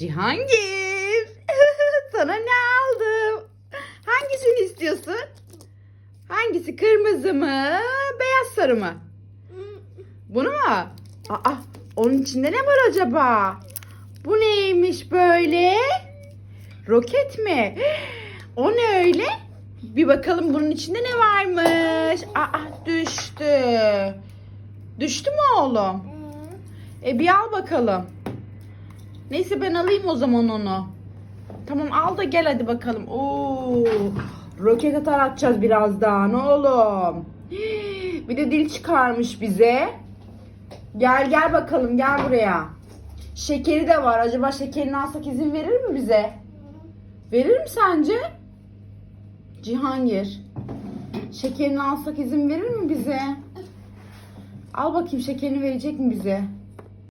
Cihangir. Sana ne aldım? Hangisini istiyorsun? Hangisi kırmızı mı? Beyaz sarı mı? Bunu mu? Aa, onun içinde ne var acaba? Bu neymiş böyle? Roket mi? O ne öyle? Bir bakalım bunun içinde ne varmış? Aa düştü. Düştü mü oğlum? E bir al bakalım. Neyse ben alayım o zaman onu. Tamam al da gel hadi bakalım. Oo, roket atar atacağız birazdan oğlum. Bir de dil çıkarmış bize. Gel gel bakalım gel buraya. Şekeri de var. Acaba şekerini alsak izin verir mi bize? Verir mi sence? Cihangir. Şekerini alsak izin verir mi bize? Al bakayım şekerini verecek mi bize?